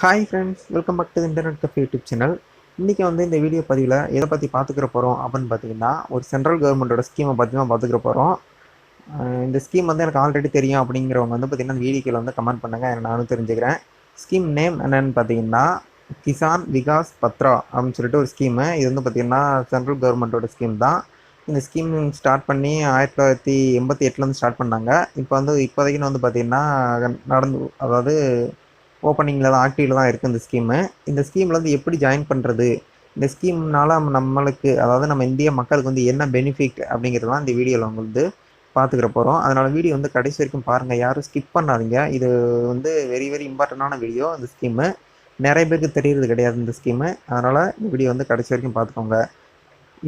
Hi friends welcome back to internet cafe YouTube channel இன்றைக்கி வந்து இந்த வீடியோ பதிவில் எதை பற்றி பார்த்துக்கிற போகிறோம் அப்படின்னு பார்த்தீங்கன்னா ஒரு சென்ட்ரல் கவர்மெண்ட்டோட ஸ்கீமை பற்றி தான் பார்த்துக்கிற போகிறோம் இந்த ஸ்கீம் வந்து எனக்கு ஆல்ரெடி தெரியும் அப்படிங்கிறவங்க வந்து பார்த்திங்கன்னா வீடியோக்கில் வந்து கமெண்ட் பண்ணுங்கள் நானும் தெரிஞ்சுக்கிறேன். ஸ்கீம் நேம் என்னென்னு பார்த்தீங்கன்னா கிசான் விகாஸ் பத்ரா அப்படின்னு சொல்லிட்டு ஒரு ஸ்கீமு இது வந்து பார்த்திங்கன்னா சென்ட்ரல் கவர்மெண்ட்டோட ஸ்கீம் தான். இந்த ஸ்கீம் ஸ்டார்ட் பண்ணி ஆயிரத்தி தொள்ளாயிரத்தி எண்பத்தி எட்டுலேருந்து ஸ்டார்ட் பண்ணாங்க. இப்போ வந்து இப்போதைக்குன்னு வந்து பார்த்திங்கன்னா நடந்து அதாவது ஓப்பனிங்கில் தான் ஆக்டிவில் தான் இருக்குது இந்த ஸ்கீமு இந்த ஸ்கீமில் வந்து எப்படி ஜாயின் பண்ணுறது இந்த ஸ்கீம்னால நம்மளுக்கு அதாவது நம்ம இந்திய மக்களுக்கு வந்து என்ன பெனிஃபிட் அப்படிங்கிறதுலாம் இந்த வீடியோவில் வந்து பார்த்துக்கிற போகிறோம் அதனால் வீடியோ வந்து கடைசி வரைக்கும் பாருங்கள் யாரும் ஸ்கிப் பண்ணாதீங்க. இது வந்து வெரி வெரி இம்பார்ட்டண்டான வீடியோ இந்த ஸ்கீமு நிறைய பேருக்கு தெரியறது கிடையாது இந்த ஸ்கீமு அதனால் இந்த வீடியோ வந்து கடைசி வரைக்கும் பார்த்துக்கோங்க.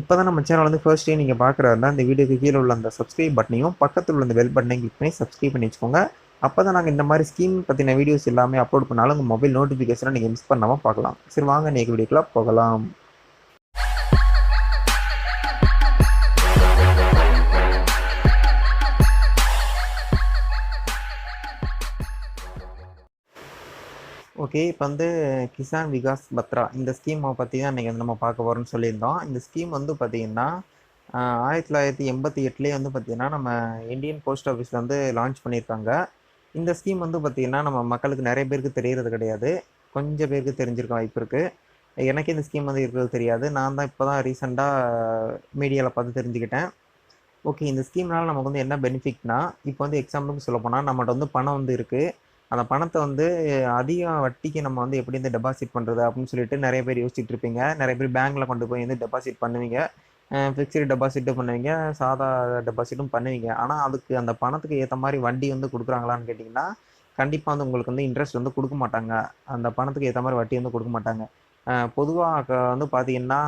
இப்போ தான் நம்ம சேனல் வந்து ஃபர்ஸ்ட் டே நீங்கள் பார்க்குறாருந்தா இந்த வீடியோக்கு கீழே உள்ள அந்த சப்ஸ்கிரைப் பட்டனையும் பக்கத்தில் உள்ள அந்த பெல் பட்டனையும் கிளிக் பண்ணி சப்ஸ்கிரைப் பண்ணி வச்சுக்கோங்க. அப்போ தான் நாங்கள் இந்த மாதிரி ஸ்கீம் பற்றின வீடியோஸ் எல்லாமே அப்லோட் பண்ணாலும் உங்கள் மொபைல் நோட்டிஃபிகேஷனை நீங்கள் மிஸ் பண்ணாமல் பார்க்கலாம். சரி வாங்க நீங்கள் வீடியோக்கெலாம் போகலாம். ஓகே இப்போ வந்து கிசான் விகாஸ் பத்ரா இந்த ஸ்கீமை பற்றி தான் இன்றைக்கி வந்து நம்ம பார்க்க போகிறோம்னு சொல்லியிருந்தோம். இந்த ஸ்கீம் வந்து பார்த்திங்கன்னா ஆயிரத்தி தொள்ளாயிரத்தி எண்பத்தி எட்டுலேயே வந்து பார்த்திங்கன்னா நம்ம இந்தியன் போஸ்ட் ஆஃபீஸில் வந்து லான்ச் பண்ணியிருக்காங்க. இந்த ஸ்கீம் வந்து பார்த்திங்கன்னா நம்ம மக்களுக்கு நிறைய பேருக்கு தெரிகிறது கிடையாது. கொஞ்சம் பேருக்கு தெரிஞ்சிருக்க வாய்ப்பு இருக்குது எனக்கு இந்த ஸ்கீம் வந்து இருக்கிறது தெரியாது. நான் தான் இப்போ தான் ரீசெண்டாக மீடியாவில் பார்த்து தெரிஞ்சுக்கிட்டேன். ஓகே இந்த ஸ்கீம்னால நமக்கு வந்து என்ன பெனிஃபிட்னா இப்போ வந்து எக்ஸாம்பிளுக்கு சொல்ல போனால் நம்மகிட்ட வந்து பணம் வந்து இருக்குது அந்த பணத்தை வந்து அதிக வட்டிக்கு நம்ம வந்து எப்படி வந்து டெபாசிட் பண்ணுறது அப்படின்னு சொல்லிட்டு நிறைய பேர் யோசிச்சுட்டு இருப்பீங்க. நிறைய பேர் பேங்க்கில் கொண்டு போய் வந்து டெபாசிட் பண்ணுவீங்க. ஃபிக்ஸ்டு டெபாசிட்டும் பண்ணுவீங்க. சாதா டெபாசிட்டும் பண்ணுவீங்க. ஆனால் அதுக்கு அந்த பணத்துக்கு ஏற்ற மாதிரி வட்டி வந்து கொடுக்குறாங்களான்னு கேட்டிங்கன்னா கண்டிப்பாக வந்து உங்களுக்கு வந்து இன்ட்ரெஸ்ட் வந்து கொடுக்க மாட்டாங்க. அந்த பணத்துக்கு ஏற்ற மாதிரி வட்டி வந்து கொடுக்க மாட்டாங்க. பொதுவாக வந்து பார்த்தீங்கன்னா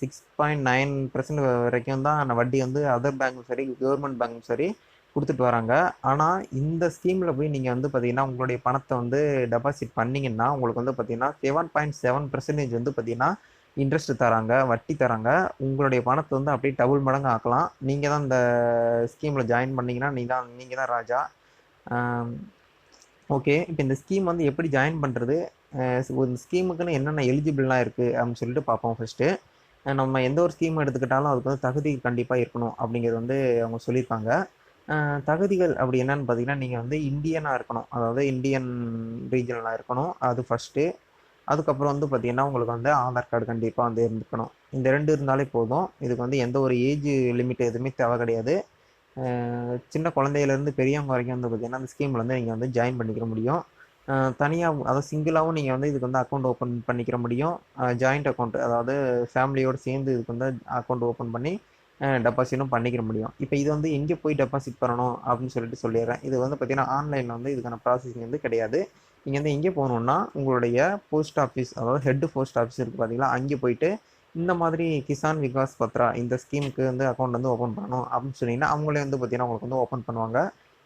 சிக்ஸ் பாயிண்ட் நைன் பர்சன்ட் வரைக்கும் தான் அந்த வட்டி வந்து அதர் பேங்க்கும் சரி கவர்மெண்ட் பேங்க்கும் சரி கொடுத்துட்டு வராங்க. ஆனால் இந்த ஸ்கீமில் போய் நீங்கள் வந்து பார்த்தீங்கன்னா உங்களுடைய பணத்தை வந்து டெபாசிட் பண்ணிங்கன்னா உங்களுக்கு வந்து பார்த்தீங்கன்னா செவன் பாயிண்ட் செவன் பர்சன்டேஜ் வந்து பார்த்தீங்கன்னா இன்ட்ரெஸ்ட் தராங்க வட்டி தராங்க. உங்களுடைய பணத்தை வந்து அப்படியே டபுள் மடங்கு ஆக்கலாம். நீங்கள் தான் இந்த ஸ்கீமில் ஜாயின் பண்ணிங்கன்னா நீ தான் நீங்கள் தான் ராஜா. ஓகே இப்போ இந்த ஸ்கீம் வந்து எப்படி ஜாயின் பண்ணுறது இந்த ஸ்கீமுக்குன்னு என்னென்ன எலிஜிபிள்லாம் இருக்குது அப்படின்னு சொல்லிட்டு பார்ப்போம் ஃபஸ்ட்டு நம்ம எந்த ஒரு ஸ்கீம் எடுத்துக்கிட்டாலும் அதுக்கு வந்து தகுதி கண்டிப்பாக இருக்கணும் அப்படிங்கிறது வந்து அவங்க சொல்லியிருக்காங்க. தகுதிகள் அப்படி என்னன்னு பார்த்தீங்கன்னா நீங்கள் வந்து இந்தியனாக இருக்கணும். அதாவது இந்தியன் ரீஜனலாக இருக்கணும். அது ஃபஸ்ட்டு அதுக்கப்புறம் வந்து பார்த்தீங்கன்னா உங்களுக்கு வந்து ஆதார் கார்டு கண்டிப்பாக வந்து இருந்துக்கணும். இந்த ரெண்டு இருந்தாலே போதும். இதுக்கு வந்து எந்த ஒரு ஏஜ் லிமிட் எதுவுமே தேவை கிடையாது. சின்ன குழந்தையிலேருந்து பெரியவங்க வரைக்கும் வந்து பார்த்தீங்கன்னா அந்த ஸ்கீமில் வந்து நீங்கள் வந்து ஜாயின் பண்ணிக்கிற முடியும். தனியாக அதாவது சிங்கிளாகவும் நீங்கள் வந்து இதுக்கு வந்து அக்கௌண்ட் ஓப்பன் பண்ணிக்கிற முடியும். ஜாயிண்ட் அக்கௌண்ட் அதாவது ஃபேமிலியோடு சேர்ந்து இதுக்கு வந்து அக்கௌண்ட் ஓப்பன் பண்ணி டெபாசிட்டும் பண்ணிக்கிற முடியும். இப்போ இது வந்து எங்கே போய் டெபாசிட் பண்ணணும் அப்படின்னு சொல்லிட்டு சொல்லிடுறேன். இது வந்து பார்த்திங்கன்னா ஆன்லைனில் வந்து இதுக்கான ப்ராசஸிங் வந்து கிடையாது. நீங்கள் வந்து எங்கே போகணுன்னா உங்களுடைய போஸ்ட் ஆஃபீஸ் அதாவது ஹெட் போஸ்ட் ஆஃபீஸ் இருக்குது பார்த்தீங்களா அங்கே போயிட்டு இந்த மாதிரி கிசான் விகாஸ் பத்ரா இந்த ஸ்கீமுக்கு வந்து அக்கௌண்ட் வந்து ஓப்பன் பண்ணணும் அப்படின்னு சொன்னீங்கன்னா அவங்களே வந்து பார்த்தீங்கன்னா உங்களுக்கு வந்து ஓப்பன் பண்ணுவாங்க.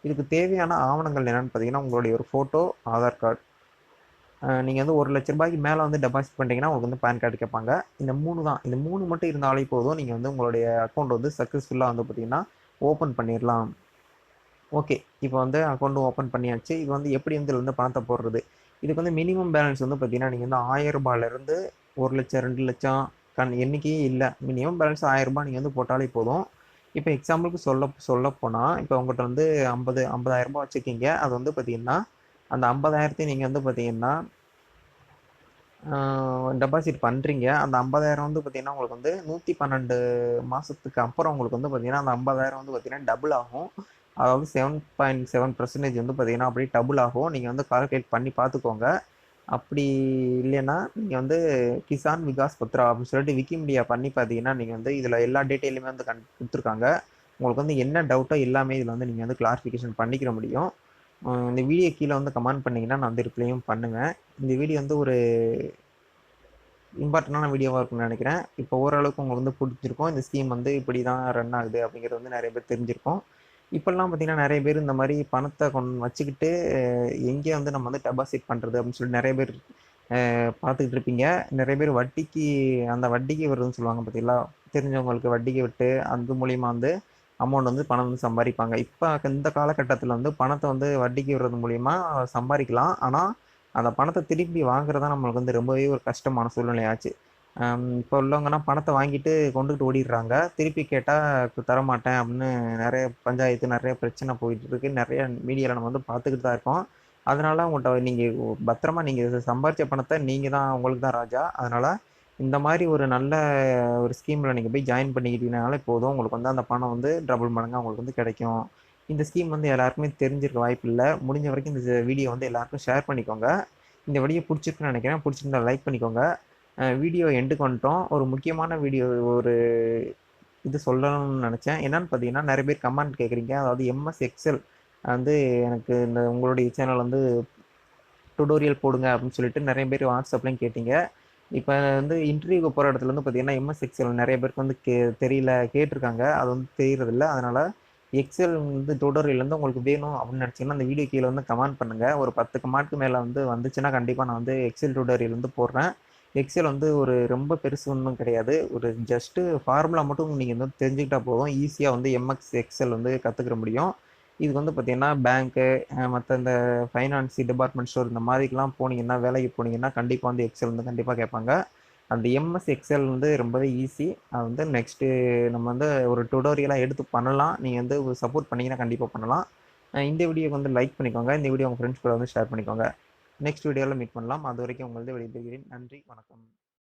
இதுக்கு தேவையான ஆவணங்கள் என்னென்னு பார்த்தீங்கன்னா உங்களுடைய ஒரு ஃபோட்டோ ஆதார் கார்டு நீங்கள் வந்து ஒரு லட்ச ரூபாய்க்கு மேலே வந்து டெபாசிட் பண்ணிட்டீங்கன்னா உங்களுக்கு வந்து பேன் கார்டு கேட்பாங்க. இந்த மூணு தான். இந்த மூணு மட்டும் இருந்தாலே போதும். நீங்கள் வந்து உங்களுடைய அக்கௌண்ட் வந்து சக்ஸஸ்ஃபுல்லாக வந்து பார்த்தீங்கன்னா ஓப்பன் பண்ணிடலாம் ஓகே. இப்போ வந்து அக்கௌண்ட் ஓப்பன் பண்ணியாச்சு. இது வந்து எப்படி வந்து வந்து பணத்தை போடுறது? இதுக்கு வந்து மினிமம் பேலன்ஸ் வந்து பார்த்தீங்கன்னா நீங்கள் வந்து ஆயிரரூபாலேருந்து ஒரு லட்சம் ரெண்டு லட்சம் கண் எண்ணிக்கையே இல்லை. மினிமம் பேலன்ஸ் ஆயிரரூபா நீங்கள் வந்து போட்டாலே போதும். இப்போ எக்ஸாம்பிளுக்கு சொல்ல சொல்ல போனால் இப்போ உங்கள்கிட்ட வந்து ஐம்பது ஐம்பதாயிரரூபா வச்சுருக்கீங்க. அது வந்து பார்த்தீங்கன்னா அந்த ஐம்பதாயிரத்தையும் நீங்கள் வந்து பார்த்தீங்கன்னா டெபாசிட் பண்ணுறீங்க அந்த ஐம்பதாயிரம் வந்து பார்த்தீங்கன்னா உங்களுக்கு வந்து நூற்றி பன்னெண்டு மாதத்துக்கு அப்புறம் உங்களுக்கு வந்து பார்த்தீங்கன்னா அந்த ஐம்பதாயிரம் வந்து பார்த்தீங்கன்னா டபுள் ஆகும். அதாவது செவன் பாயிண்ட் செவன் பர்சன்டேஜ் வந்து பார்த்தீங்கன்னா அப்படியே டபுள் ஆகும். நீங்கள் வந்து கால்குலேட் பண்ணி பார்த்துக்கோங்க அப்படி இல்லைன்னா நீங்கள் வந்து கிசான் விகாஸ் பத்ரா அப்படின்னு சொல்லிட்டு விக்கிமீடியா பண்ணி பார்த்தீங்கன்னா நீங்கள் வந்து இதில் எல்லா டீட்டெயிலுமே வந்து கண் கொடுத்துருக்காங்க. உங்களுக்கு வந்து என்ன டவுட்டோ எல்லாமே இதில் வந்து நீங்கள் வந்து கிளாரிஃபிகேஷன் பண்ணிக்கிற முடியும். இந்த வீடியோ கீழே வந்து கமெண்ட் பண்ணிங்கன்னா நான் வந்து ரிப்ளையும் பண்ணுவேன். இந்த வீடியோ வந்து ஒரு இம்பார்ட்டண்டான வீடியோவாக இருக்கும்னு நினைக்கிறேன். இப்போ ஓரளவுக்கு உங்களுக்கு வந்து பிடிச்சிருக்கும் இந்த ஸ்கீம் வந்து இப்படி தான் ரன் ஆகுது அப்படிங்கிறது வந்து நிறைய பேர் தெரிஞ்சிருக்கும். இப்போல்லாம் பார்த்தீங்கன்னா நிறைய பேர் இந்த மாதிரி பணத்தை கொண்டு வச்சுக்கிட்டு எங்கே வந்து நம்ம வந்து டெபாசிட் பண்ணுறது அப்படின்னு சொல்லி நிறைய பேர் பார்த்துக்கிட்டு இருப்பீங்க. நிறைய பேர் வட்டிக்கு அந்த வட்டிக்கு வருதுன்னு சொல்லுவாங்க பார்த்தீங்களா தெரிஞ்சவங்களுக்கு வட்டிக்கு விட்டு அந்த மூலியமா வந்து அமௌண்ட் வந்து பணம் வந்து சம்பாதிப்பாங்க. இப்போ இந்த காலகட்டத்தில் வந்து பணத்தை வந்து வட்டிக்கு விடுறது மூலிமா சம்பாதிக்கலாம். ஆனால் அந்த பணத்தை திருப்பி வாங்குறது தான் நம்மளுக்கு வந்து ரொம்பவே ஒரு கஷ்டமான சூழ்நிலையாச்சு. இப்போ உள்ளவங்கன்னா பணத்தை வாங்கிட்டு கொண்டுகிட்டு ஓடிடுறாங்க. திருப்பி கேட்டால் தரமாட்டேன் அப்படின்னு நிறைய பஞ்சாயத்து நிறைய பிரச்சனை போயிட்டு இருக்கு. நிறைய மீடியாவில் நம்ம வந்து பார்த்துக்கிட்டு தான் இருக்கோம். அதனால உங்கள்கிட்ட நீங்கள் பத்திரமா நீங்கள் சம்பாரிச்ச பணத்தை நீங்கள் தான் உங்களுக்கு தான் ராஜா. அதனால் இந்த மாதிரி ஒரு நல்ல ஒரு ஸ்கீமில் நீங்கள் போய் ஜாயின் பண்ணிக்கிட்டீங்கனாலே போதும். உங்களுக்கு வந்து அந்த பணம் வந்து டபுள் மடங்காக உங்களுக்கு வந்து கிடைக்கும். இந்த ஸ்கீம் வந்து எல்லாருக்குமே தெரிஞ்சிருக்க வாய்ப்பு இல்லை. முடிஞ்ச வரைக்கும் இந்த வீடியோ வந்து எல்லாருக்கும் ஷேர் பண்ணிக்கோங்க. இந்த வீடியோ பிடிச்சிருக்குன்னு நினைக்கிறேன். பிடிச்சிருந்தா லைக் பண்ணிக்கோங்க. வீடியோ எண்டுக்கு வந்துட்டோம். ஒரு முக்கியமான வீடியோ ஒரு இது சொல்லணும்னு நினச்சேன். என்னென்னு பார்த்தீங்கன்னா நிறைய பேர் கமெண்ட் கேட்குறீங்க. அதாவது எம்எஸ் எக்ஸல் வந்து எனக்கு இந்த உங்களுடைய சேனல் வந்து டுடோரியல் போடுங்க அப்படின்னு சொல்லிட்டு நிறைய பேர் வாட்ஸ்அப்லையும் கேட்டீங்க. இப்போ வந்து இன்டர்வியூக்கு போகிற இடத்துல வந்து பார்த்தீங்கன்னா எம்எஸ் எக்ஸல் நிறைய பேருக்கு வந்து கே தெரியல கேட்டிருக்காங்க. அது வந்து தெரியறதில்ல. அதனால் எக்ஸல் வந்து டுடோரியல் வந்து உங்களுக்கு வேணும் அப்படின்னு நினச்சிங்கன்னா அந்த வீடியோ கீழே வந்து கமெண்ட் பண்ணுங்கள் ஒரு பத்து கமெண்ட்க்கு மேலே வந்து வந்துச்சுன்னா கண்டிப்பாக நான் வந்து எக்ஸல் டுடோரியல் வந்து போடுறேன். எக்ஸல் வந்து ஒரு ரொம்ப பெருசு ஒன்றும் கிடையாது. ஒரு ஜஸ்ட்டு ஃபார்முலா மட்டும் நீங்கள் வந்து தெரிஞ்சுக்கிட்டா போதும். ஈஸியாக வந்து எம்எக்ஸ் எக்ஸல் வந்து கற்றுக்கிற முடியும். இது வந்து பார்த்திங்கன்னா பேங்க்கு மற்ற இந்த ஃபைனான்ஸ் டிபார்ட்மெண்ட் ஸ்டோர் இந்த மாதிரிக்கெலாம் போனீங்கன்னா வேலைக்கு போனீங்கன்னா கண்டிப்பாக வந்து எக்ஸல் வந்து கண்டிப்பாக கேட்பாங்க. அந்த எம்எஸ் எக்ஸல் வந்து ரொம்பவே ஈஸி அது வந்து நெக்ஸ்ட்டு நம்ம வந்து ஒரு டுடோரியலாக எடுத்து பண்ணலாம். நீங்கள் வந்து சப்போர்ட் பண்ணிங்கன்னா கண்டிப்பாக பண்ணலாம். இந்த வீடியோக்கு வந்து லைக் பண்ணிக்கோங்க. இந்த வீடியோ உங்கள் ஃப்ரெண்ட்ஸ் கூட வந்து ஷேர் பண்ணிக்கோங்க. நெக்ஸ்ட் வீடியோவில் மீட் பண்ணலாம். அது வரைக்கும் உங்களது விடைபெறுகிறேன். நன்றி வணக்கம்.